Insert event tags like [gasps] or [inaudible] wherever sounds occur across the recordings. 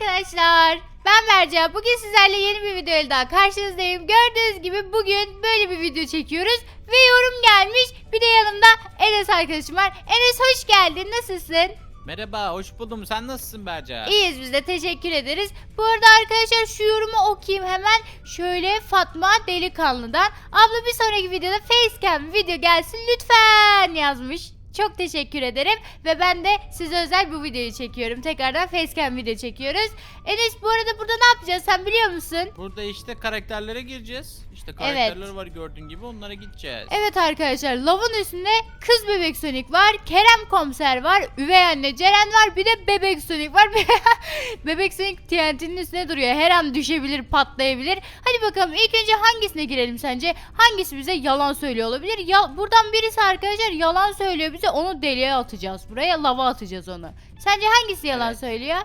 arkadaşlar. Ben Berca. Bugün sizlerle yeni bir video ile daha karşınızdayım. Gördüğünüz gibi bugün böyle bir video çekiyoruz. Ve yorum gelmiş. Bir de yanımda Enes arkadaşım var. Enes hoş geldin. Nasılsın? Merhaba, hoş buldum. Sen nasılsın Berca? İyiyiz biz de teşekkür ederiz. Bu arada arkadaşlar şu yorumu okuyayım hemen. Şöyle Fatma Delikanlı'dan. Abla bir sonraki videoda facecam video gelsin lütfen yazmış. Çok teşekkür ederim ve ben de size özel bu videoyu çekiyorum. Tekrardan facecam video çekiyoruz. Enes bu arada burada ne yapacağız sen biliyor musun? Burada işte karakterlere gireceğiz. İşte karakterler var gördüğün gibi onlara gideceğiz. Evet arkadaşlar lavın üstünde kız bebek Sonic var. Kerem komiser var. Üvey anne Ceren var. Bir de bebek Sonic var. [laughs] bebek Sonic TNT'nin üstüne duruyor. Her an düşebilir patlayabilir. Hadi bakalım ilk önce hangisine girelim sence? Hangisi bize yalan söylüyor olabilir? Ya, buradan birisi arkadaşlar yalan söylüyor bize. Onu deliğe atacağız. Buraya lava atacağız onu. Sence hangisi yalan Evet. söylüyor?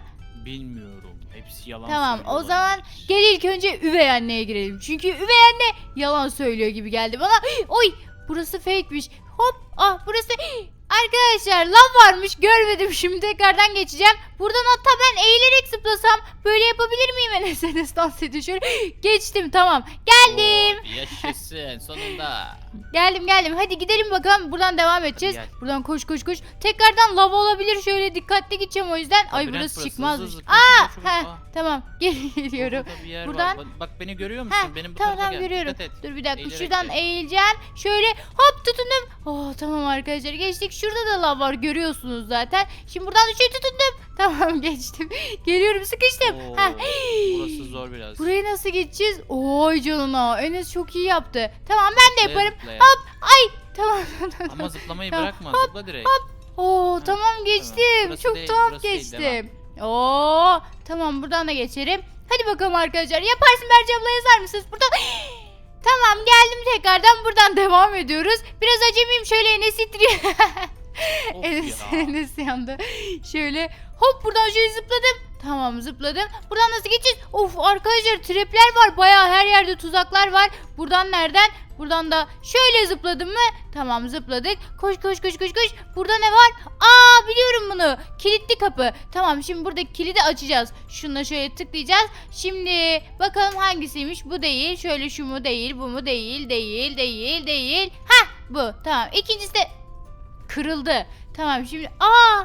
Bilmiyorum. Hepsi yalan Tamam, söylüyor o zaman. Gel ilk önce üvey anneye girelim. Çünkü üvey anne yalan söylüyor gibi geldi bana. [gasps] Oy burası fake'miş. Hop ah burası [gasps] Arkadaşlar lav varmış görmedim şimdi tekrardan geçeceğim. Buradan hatta ben eğilerek zıplasam böyle yapabilir miyim Enes [laughs] Enes dans ediyor şöyle. Geçtim tamam geldim. Oo, yaşasın sonunda. Geldim geldim hadi gidelim bakalım buradan devam edeceğiz. gel. Buradan koş koş koş. Tekrardan lav olabilir şöyle dikkatli gideceğim o yüzden. Ay Labirent burası burası, çıkmazmış. hızlı hızlı, Aa koş, koş, koş. heh, Aa. tamam [laughs] geliyorum. Burada bir yer Buradan- var. Bak, bak beni görüyor musun? Ha, Benim bu tamam tarafa tamam gel. görüyorum. Dikkat et. Dur bir dakika Eğilerek şuradan gel. eğileceğim. Şöyle hop tutundum. Oh tamam arkadaşlar geçtik. Şurada da lav var görüyorsunuz zaten. Şimdi buradan da şöyle tutundum. [laughs] Tamam geçtim. Geliyorum sıkıştım. Oo, Ha. burası zor biraz. Burayı nasıl geçeceğiz? Oy canına. Enes çok iyi yaptı. Tamam ben de yaparım. zıplaya. Ay tamam. [laughs] Ama zıplamayı Tamam. bırakma. Zıpla direkt. Oo tamam tamam. geçtim. Burası Çok değil, tuhaf değil, geçtim. Oo tamam buradan da geçerim. Hadi bakalım arkadaşlar. Yaparsın Berce abla yazar mısınız? Buradan [gasps] Tamam geldim tekrardan buradan devam ediyoruz. Biraz acemiyim şöyle Enes ittiriyor. [laughs] Of Enes. Enes yandı. Şöyle hop buradan şöyle zıpladım. Tamam zıpladım. Buradan nasıl geçeceğiz? Of arkadaşlar trapler var. Bayağı her yerde tuzaklar var. Buradan nereden? Buradan da şöyle zıpladım mı? Tamam zıpladık. Koş koş koş koş koş. Burada ne var? Aa biliyorum bunu. Kilitli kapı. Tamam şimdi buradaki kilidi açacağız. Şununla şöyle tıklayacağız. Şimdi bakalım hangisiymiş? Bu değil. Şöyle şu mu değil. Bu mu değil. Değil değil değil. Ha bu. Tamam. İkincisi de kırıldı. Tamam şimdi. Aa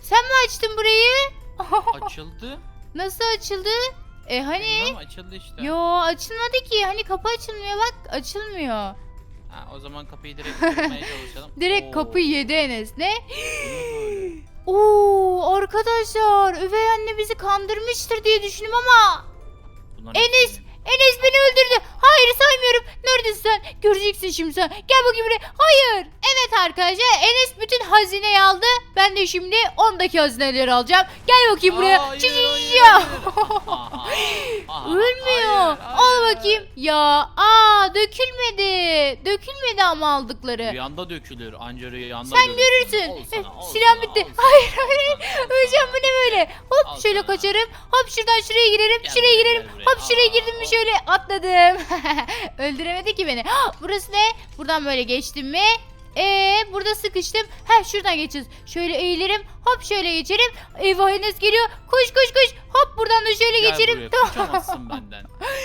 sen mi açtın burayı? Açıldı. Nasıl açıldı? E hani? Bilmem, açıldı işte. Yo açılmadı ki. Hani kapı açılmıyor bak. Açılmıyor. Ha, o zaman kapıyı direkt [laughs] kırmaya çalışalım. Direkt Oo, kapıyı yedi Enes. Ne? [gasps] Oo arkadaşlar üvey anne bizi kandırmıştır diye düşündüm ama Bunların Enes Enes beni öldürdü. Hayır saymıyorum. Neredesin sen? Göreceksin şimdi sen. Gel bakayım buraya. Hayır. Evet arkadaşlar Enes bütün hazineyi aldı. Ben de şimdi ondaki hazineleri alacağım. Gel bakayım buraya. Hayır, Çi- çi- hayır, hayır. [laughs] Aha, aha, Ölmüyor. hayır, Al bakayım. Ya aa dökülmedi. Dökülmedi ama aldıkları. Rüyanda dökülür. Anca rüyanda Sen görürsün. sana, sana, bitti. sana, Hayır hayır. Öleceğim bu ne böyle? Hop Al şöyle sana. kaçarım. Hop şuradan şuraya girerim. Gel şuraya buraya, girerim. gel buraya. Hop şuraya Aa, girdim mi şöyle atladım. [laughs] Öldüremedi ki beni. [gasps] Burası ne? Buradan böyle geçtim mi? Ee burada sıkıştım. Ha şuradan geçeceğiz. Şöyle eğilirim. Hop şöyle geçerim. Eyvah Enes geliyor. Koş koş koş. Hop buradan da şöyle Gel geçerim. buraya, Tamam. kaçamazsın.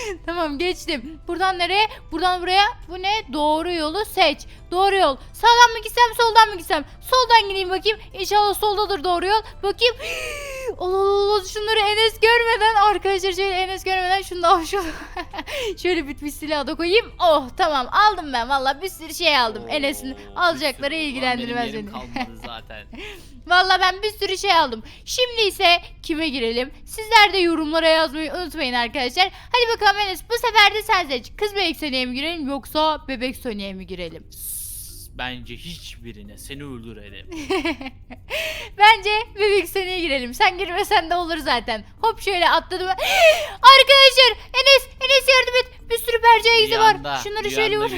[laughs] Tamam geçtim. Buradan nereye? Buradan buraya. Bu ne? Doğru yolu seç. Doğru yol. Sağdan mı gitsem soldan mı gitsem? Soldan gideyim bakayım. İnşallah soldadır doğru yol. Bakayım. [gasps] Allah Allah Allah şunları Enes görmeden arkadaşlar şöyle Enes görmeden şunu da şunu. [laughs] [laughs] şöyle bitmiş silahı da koyayım. Oh tamam aldım ben valla bir sürü şey aldım. Oo, Enes'in bir alacakları sürü. Ulan ilgilendirmez benim yerim beni. kalmadı [laughs] zaten. Valla ben bir sürü şey aldım. Şimdi ise kime girelim? Sizler de yorumlara yazmayı unutmayın arkadaşlar. Hadi bakalım Enes bu sefer de sen seç. Kız bebek Sony'e mi girelim yoksa bebek Sony'e mi girelim? Bence hiçbirine seni öldürelim. [laughs] Bence bebek Sony'e girelim. Sen girmesen de olur zaten. Hop şöyle atladım. [gasps] Arkadaşlar Enes yardım et. Bir sürü percaya izi var. Şunları şöyle vur.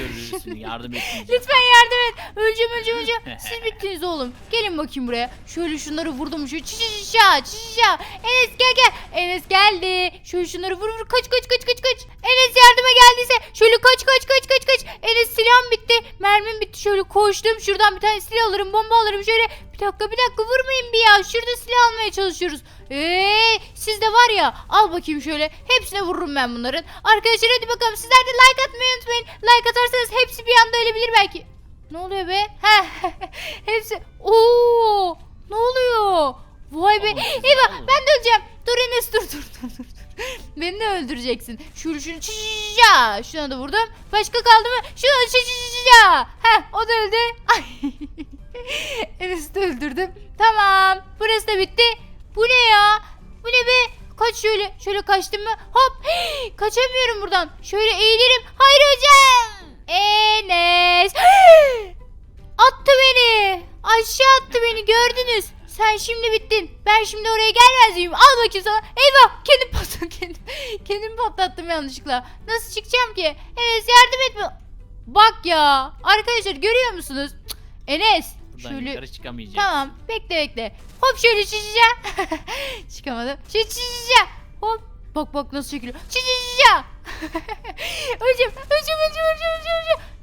Yardım [laughs] etmeyeceğim. Lütfen yardım et. Öleceğim öleceğim öleceğim. [laughs] Siz bittiniz oğlum. Gelin bakayım buraya. Şöyle şunları vurdum. Şu çişişa çişişa. Enes gel gel. Enes geldi. Şöyle şunları vur vur. Kaç kaç kaç kaç kaç. Enes yardıma geldiyse şöyle kaç kaç. Mermim bitti. Şöyle koştum. Şuradan bir tane silah alırım. Bomba alırım. Şöyle bir dakika bir dakika vurmayın bir ya. Şurada silah almaya çalışıyoruz. Eee Siz de var ya al bakayım şöyle hepsine vururum ben bunların. Arkadaşlar hadi bakalım sizler de like atmayı unutmayın. Like atarsanız hepsi bir anda ölebilir belki. Ne oluyor be? Heh, [laughs] hepsi. Oo! Ne oluyor? Vay be. Eyvah ben de öleceğim. Dur Enes dur dur dur dur. [laughs] Beni de öldüreceksin. Şunu şunu. Şuna da vurdum. Başka kaldı mı? Şunu çişişişa. Heh o öldü. Ay. [laughs] De öldürdüm. Tamam. Burası da bitti. Bu ne ya? Bu ne be? Kaç şöyle. Şöyle kaçtım mı? Hop. [gasps] Kaçamıyorum buradan. Şöyle eğilirim. Hayır. Enes. [gasps] attı beni. Aşağı attı beni gördünüz. Sen şimdi bittin. Ben şimdi oraya gelmez? Al bakayım sana. Eyvah kendim patlattım. [laughs] Kendim, kendimi patlattım yanlışlıkla. Nasıl çıkacağım ki? Enes yardım etme. Bak ya. Arkadaşlar görüyor musunuz? Cık, Enes. Buradan Şöyle yukarı çıkamayacağız. Tamam bekle bekle. Hop şöyle çizeceğim. [laughs] Çıkamadım. Şöyle çizeceğim. Hop. Bak bak nasıl çekiliyor. Çizeceğim. [laughs] öleceğim.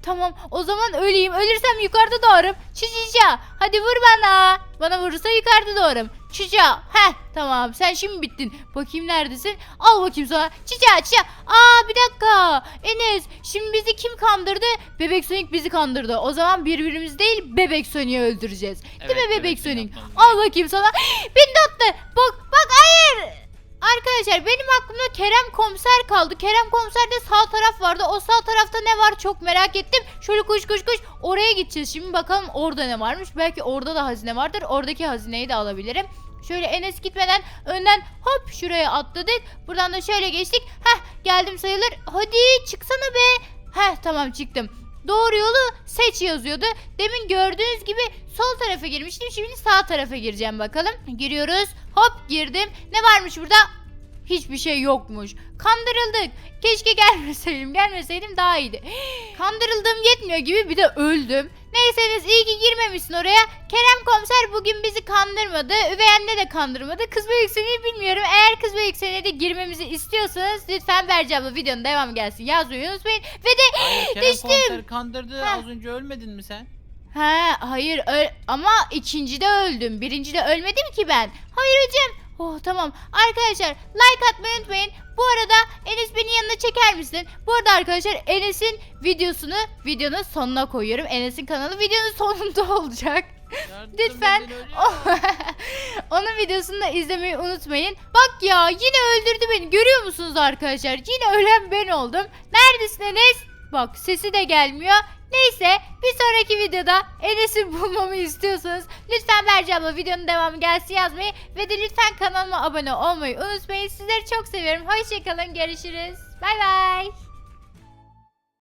Tamam o zaman öleyim. Ölürsem yukarıda doğarım. Çizeceğim. Hadi vur bana. Bana vurursa yukarıda doğarım. Çiça. Heh tamam sen şimdi bittin. Bakayım neredesin? Al bakayım sana. Çiça çiça. Aa bir dakika. Enes şimdi bizi kim kandırdı? Bebek Sonic bizi kandırdı. O zaman birbirimiz değil Bebek Sonic'i öldüreceğiz. Evet, değil mi Bebek Bebek Sonic? Sonic Al bakayım sana. [gasps] Beni de attı. Bak bak hayır. Arkadaşlar benim aklımda Kerem komiser kaldı. Kerem komiserde sağ taraf vardı. O sağ tarafta ne var çok merak ettim. Şöyle koş koş koş. Oraya gideceğiz. Şimdi bakalım orada ne varmış. Belki orada da hazine vardır. Oradaki hazineyi de alabilirim. Şöyle Enes gitmeden önden hop şuraya atladık. Buradan da şöyle geçtik. Heh geldim sayılır. Hadi çıksana be. Heh tamam çıktım. Doğru yolu seç yazıyordu. Demin gördüğünüz gibi sol tarafa girmiştim. Şimdi sağ tarafa gireceğim bakalım. Giriyoruz. Hop girdim. Ne varmış burada? Hiçbir şey yokmuş. Kandırıldık. Keşke gelmeseydim. Gelmeseydim daha iyiydi. Kandırıldığım yetmiyor gibi bir de öldüm. Neyseniz iyi ki girmemişsin oraya. Kerem komiser bugün bizi kandırmadı. Üvey anne de kandırmadı. Kız ve yükseliği bilmiyorum. Eğer kız ve yükseliğe de girmemizi istiyorsanız lütfen Berce abla videonun devamı gelsin. Yazmayı unutmayın. Ve de Hayır Kerem [laughs] Düştüm. komiser kandırdı. Ha. Az önce ölmedin mi sen? Ha hayır öl ama ikincide öldüm. Birincide ölmedim ki ben. Hayır hocam. Oh tamam. Arkadaşlar like atmayı unutmayın. Bu arada Enes beni yanına çeker misin? Bu arada arkadaşlar Enes'in videosunu videonun sonuna koyuyorum. Enes'in kanalı videonun sonunda [laughs] olacak. Yardım Lütfen. ölüyorum. [laughs] Onun videosunu da izlemeyi unutmayın. Bak ya yine öldürdü beni. Görüyor musunuz arkadaşlar? Yine ölen ben oldum. Neredesin Enes? Bak sesi de gelmiyor. Neyse bir sonraki videoda Enes'i [laughs] bulmamı istiyorsanız lütfen Berce abla videonun devamı gelsin yazmayı ve de lütfen kanalıma abone olmayı unutmayın. Sizleri çok seviyorum. Hoşçakalın. Görüşürüz. Bay bay.